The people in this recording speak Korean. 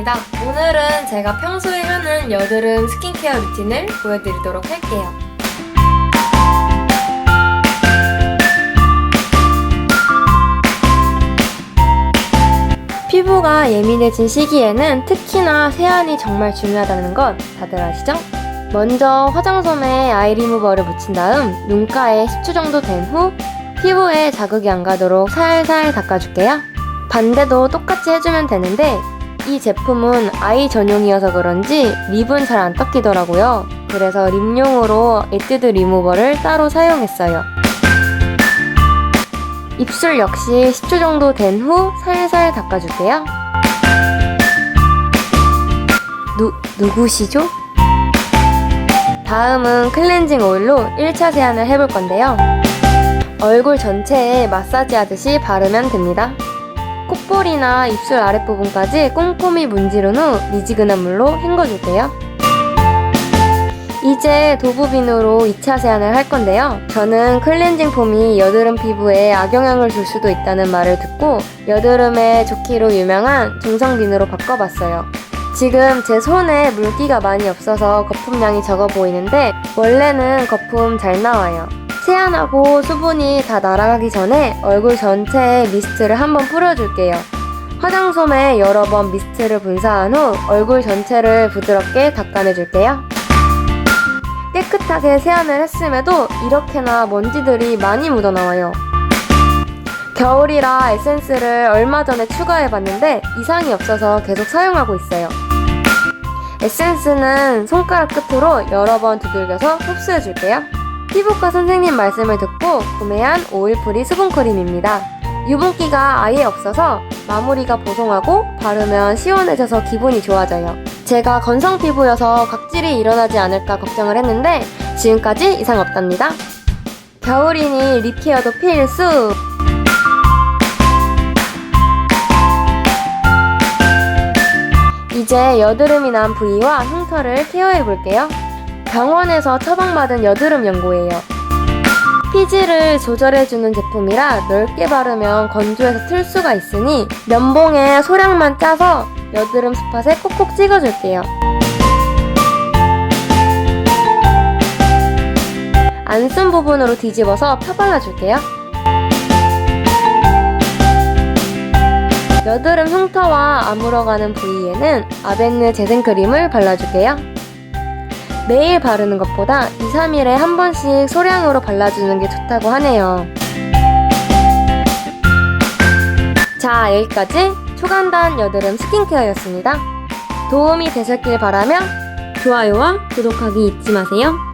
오늘은 제가 평소에 하는 여드름 스킨케어 루틴을 보여드리도록 할게요. 피부가 예민해진 시기에는 특히나 세안이 정말 중요하다는 것 다들 아시죠? 먼저 화장솜에 아이 리무버를 묻힌 다음 눈가에 10초 정도 된 후 피부에 자극이 안 가도록 살살 닦아줄게요. 반대도 똑같이 해주면 되는데 이 제품은 아이 전용이어서 그런지 립은 잘 안 닦이더라고요. 그래서 립용으로 에뛰드 리무버를 따로 사용했어요. 입술 역시 10초 정도 된 후 살살 닦아줄게요. 누, 누구시죠? 다음은 클렌징 오일로 1차 세안을 해볼 건데요. 얼굴 전체에 마사지 하듯이 바르면 됩니다. 콧볼이나 입술 아랫부분까지 꼼꼼히 문지른 후 미지근한 물로 헹궈줄게요. 이제 도브빈으로 2차 세안을 할 건데요. 저는 클렌징 폼이 여드름 피부에 악영향을 줄 수도 있다는 말을 듣고 여드름에 좋기로 유명한 중성빈으로 바꿔봤어요. 지금 제 손에 물기가 많이 없어서 거품량이 적어 보이는데 원래는 거품 잘 나와요. 세안하고 수분이 다 날아가기 전에 얼굴 전체에 미스트를 한번 뿌려줄게요. 화장솜에 여러 번 미스트를 분사한 후 얼굴 전체를 부드럽게 닦아내줄게요. 깨끗하게 세안을 했음에도 이렇게나 먼지들이 많이 묻어나와요. 겨울이라 에센스를 얼마 전에 추가해봤는데 이상이 없어서 계속 사용하고 있어요. 에센스는 손가락 끝으로 여러 번 두들겨서 흡수해줄게요. 피부과 선생님 말씀을 듣고 구매한 오일프리 수분크림입니다. 유분기가 아예 없어서 마무리가 보송하고 바르면 시원해져서 기분이 좋아져요. 제가 건성 피부여서 각질이 일어나지 않을까 걱정을 했는데 지금까지 이상 없답니다. 겨울이니 립케어도 필수! 이제 여드름이 난 부위와 흉터를 케어해 볼게요. 병원에서 처방받은 여드름 연고예요. 피지를 조절해주는 제품이라 넓게 바르면 건조해서 틀 수가 있으니 면봉에 소량만 짜서 여드름 스팟에 콕콕 찍어줄게요. 안 쓴 부분으로 뒤집어서 펴발라줄게요. 여드름 흉터와 아물어가는 부위에는 아벤느 재생크림을 발라줄게요. 매일 바르는 것보다 2, 3일에 한 번씩 소량으로 발라주는 게 좋다고 하네요. 자, 여기까지 초간단 여드름 스킨케어였습니다. 도움이 되셨길 바라며 좋아요와 구독하기 잊지 마세요.